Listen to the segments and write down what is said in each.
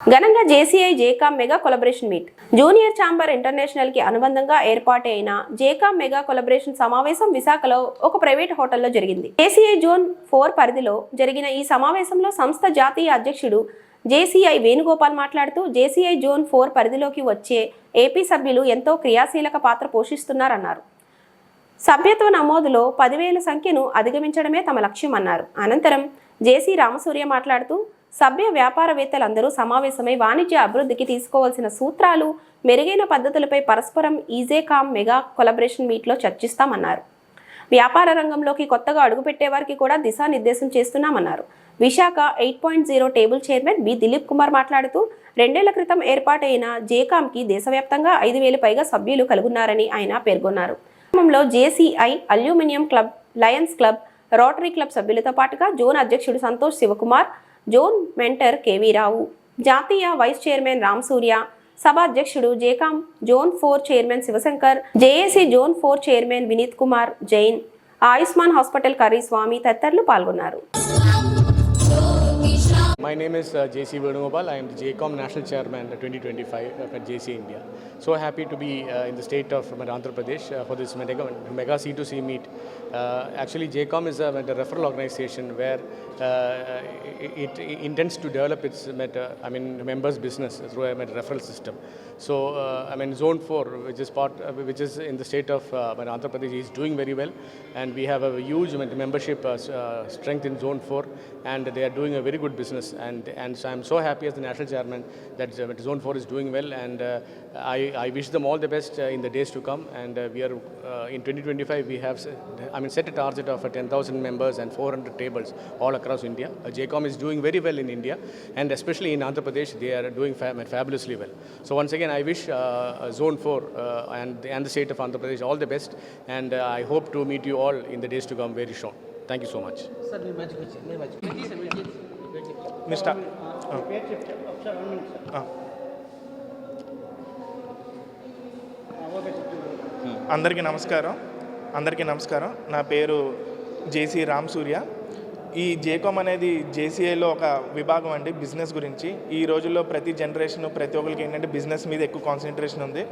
ఘనంగా JCI JCOM mega collaboration meet. Junior chamber ఇంటర్నేషనల్కి అనుబంధంగా ఏర్పాటు అయిన జేకామ్ మెగా కొలబరేషన్ సమావేశం విశాఖలో ఒక ప్రైవేట్ హోటల్లో జరిగింది. జేసీఐ జోన్ ఫోర్ పరిధిలో జరిగిన ఈ సమావేశంలో సంస్థ జాతీయ అధ్యక్షుడు జేసీఐ వేణుగోపాల్ మాట్లాడుతూ జేసీఐ జోన్ ఫోర్ పరిధిలోకి వచ్చే ఏపీ సభ్యులు ఎంతో క్రియాశీలక పాత్ర పోషిస్తున్నారన్నారు. సభ్యత్వ నమోదులో పదివేల సంఖ్యను అధిగమించడమే తమ లక్ష్యం అన్నారు అనంతరం జేసీ రామసూర్య మాట్లాడుతూ సభ్య వ్యాపారవేత్తలందరూ సమావేశమై వాణిజ్య అభివృద్ధికి తీసుకోవాల్సిన సూత్రాలు మెరుగైన పద్ధతులపై పరస్పరం ఈజేకామ్ మెగా కొలబరేషన్ మీట్లో చర్చిస్తామన్నారు. వ్యాపార రంగంలోకి కొత్తగా అడుగుపెట్టే వారికి కూడా దిశానిర్దేశం చేస్తున్నామన్నారు. Visakha eight point zero table chairman B Dilip Kumar మాట్లాడుతూ రెండేళ్ళ క్రితం ఏర్పాటైన జేకామ్కి దేశవ్యాప్తంగా ఐదు వేలు పైగా సభ్యులు కలుగున్నారని ఆయన పేర్కొన్నారు. కార్యక్రమంలో JCI aluminium club Lions club Rotary club సభ్యులతో పాటుగా జోన్ అధ్యక్షుడు Santosh Sivakumar zone mentor KV Rao. జాతీయ వైస్ చైర్మన్ రామ్ సూర్య సభ అధ్యక్షుడు JCOM zone four chairman Sivashankar JAC zone four chairman Vineeth Kumar Jain Ayushman hospital Karri Swamy తదితరులు పాల్గొన్నారు. My name is uh, JC Venugopal. I am the JCOM National Chairman uh, 2025 at JC India. So happy to be uh, in the state of uh, Andhra Pradesh uh, for this mega, mega C2C meet. Uh, actually, JCOM is a, a referral organization where uh, it, it intends to develop its meta, I mean, members' business through a referral system. So, uh, I mean, Zone 4, which is part, uh, which is in the state of uh, Andhra Pradesh, is doing very well, and we have a huge membership uh, uh, strength in Zone 4, and they are doing a very good business. And and so I'm so happy as the national chairman that uh, Zone 4 is doing well, and uh, I, I wish them all the best uh, in the days to come. And uh, we are uh, in 2025, we have, I mean, set a target of uh, 10,000 members and 400 tables all across India. JCOM is doing very well in India, and especially in Andhra Pradesh, they are doing fa- fabulously well. So once again, I wish Zone 4 uh, and, and the state of Andhra Pradesh all the best, and I hope to meet you all in the days to come very soon. Thank you so much. Sir మీరు mister అందరికీ నమస్కారం. అందరికీ నమస్కారం. నా పేరు జేసీ రామ్ సూర్య. ఈ జేకామ్ అనేది జేసీఐలో ఒక విభాగం అండి బిజినెస్ గురించి. ఈ రోజుల్లో ప్రతి జనరేషన్ ప్రతి ఒక్కరికి ఏంటంటే బిజినెస్ మీద ఎక్కువ కాన్సన్ట్రేషన్ ఉంది.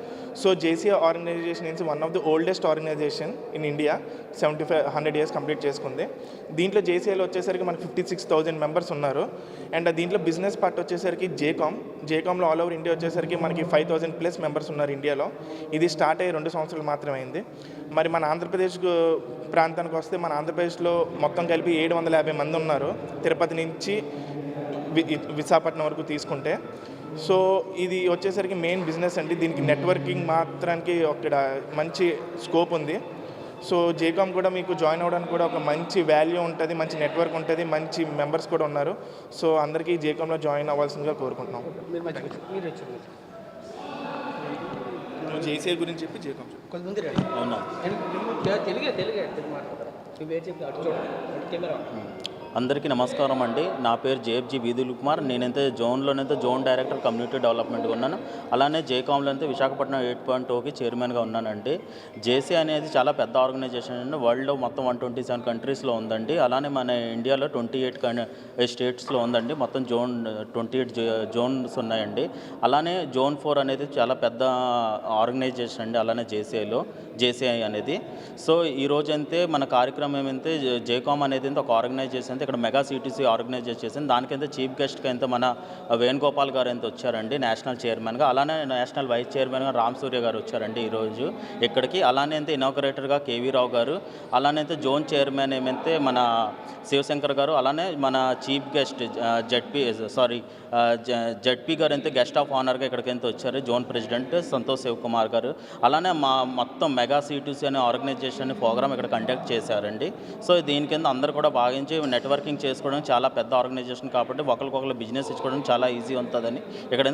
So JCI organization is one of the oldest organization in India seventy five hundred years complete చేసుకుంది. దీంట్లో జేసీఐలో వచ్చేసరికి మనకి ఫిఫ్టీ సిక్స్ థౌజండ్ మెంబర్స్ ఉన్నారు. అండ్ దీంట్లో బిజినెస్ పార్ట్ వచ్చేసరికి జేకామ్ జేకామ్లో ఆల్ ఓవర్ ఇండియా వచ్చేసరికి మనకి ఫైవ్ థౌజండ్ ప్లస్ మెంబర్స్ ఉన్నారు ఇండియాలో ఇది స్టార్ట్ అయ్యి రెండు సంవత్సరాలు మాత్రమే అయింది. మరి మన ఆంధ్రప్రదేశ్ ప్రాంతానికి వస్తే మన ఆంధ్రప్రదేశ్లో మొత్తం కలిపి ఏడు వందల యాభై మంది ఉన్నారు తిరుపతి నుంచి వి- విశాఖపట్నం వరకు తీసుకుంటే. సో ఇది వచ్చేసరికి మెయిన్ బిజినెస్ అండి. దీనికి నెట్వర్కింగ్ మాత్రానికి ఇక్కడ మంచి స్కోప్ ఉంది. సో జేకామ్ కూడా మీకు జాయిన్ అవ్వడానికి కూడా ఒక మంచి వాల్యూ ఉంటుంది మంచి నెట్వర్క్ ఉంటుంది మంచి మెంబర్స్ కూడా ఉన్నారు. సో అందరికీ జేకామ్లో జాయిన్ అవ్వాల్సిందిగా కోరుకుంటున్నాం. మీరు మంచిగా వచ్చారు మీరు వచ్చారు. నువ్వు జేసీఐ గురించి చెప్పి జేకామ్ అవునా? తెలుగే తెలుగే తెలుగే నువ్వు వేరు చెప్పి అటు చూడండి కెమెరా అందరికీ నమస్కారం అండి. నా పేరు జేఎఫ్జీ వీధుల్ కుమార్. నేనైతే జోన్లోనైతే జోన్ డైరెక్టర్ కమ్యూనిటీ డెవలప్మెంట్గా ఉన్నాను. అలానే జేకామ్లో అయితే విశాఖపట్నం ఎయిట్ పాయింట్ టూకి చైర్మన్గా ఉన్నానండి. జేసీ అనేది చాలా పెద్ద ఆర్గనైజేషన్ అండి. వరల్డ్లో మొత్తం వన్ ట్వంటీ సెవెన్ కంట్రీస్లో ఉందండి. అలానే మన ఇండియాలో ట్వంటీ ఎయిట్ స్టేట్స్లో ఉందండి. మొత్తం జోన్ ట్వంటీ ఎయిట్ జోన్స్ ఉన్నాయండి. అలానే జోన్ ఫోర్ అనేది చాలా పెద్ద ఆర్గనైజేషన్ అండి. అలానే జేసీఐలో జేసీఐ అనేది. సో ఈ అయితే మన కార్యక్రమం ఏమైతే జేకామ్ అనేది ఒక ఆర్గనైజేషన్ అయితే ఇక్కడ మెగా సిటీసీ ఆర్గనైజ్ చేసింది. దానికైతే చీఫ్ గెస్ట్గా అయితే మన వేణుగోపాల్ గారు అయితే వచ్చారండి నేషనల్ చైర్మన్గా అలానే నేషనల్ వైస్ చైర్మన్గా రామ్ సూర్య గారు వచ్చారండి ఈరోజు ఇక్కడికి. అలానే అయితే ఇనాగరేటర్గా కేవీ రావు గారు. అలానే అయితే జోన్ చైర్మన్ ఏమైతే మన శివశంకర్ గారు. అలానే మన chief guest ZP sorry ZP గారు అయితే గెస్ట్ ఆఫ్ ఆనర్గా ఇక్కడికైతే వచ్చారు. జోన్ ప్రెసిడెంట్ సంతోష్ శివకుమార్ గారు. అలానే మా మొత్తం మెగా సిటీసీ అనే ఆర్గనైజేషన్ ప్రోగ్రామ్ ఇక్కడ కండక్ట్ చేశారండి. సో దీని కింద అందరూ కూడా భావించి నెట్వర్కింగ్ చేసుకోవడం చాలా పెద్ద ఆర్గనైజేషన్ కాబట్టి ఒకరికొకరు బిజినెస్ ఇచ్చుకోవడం చాలా ఈజీ ఉంటుందని ఇక్కడ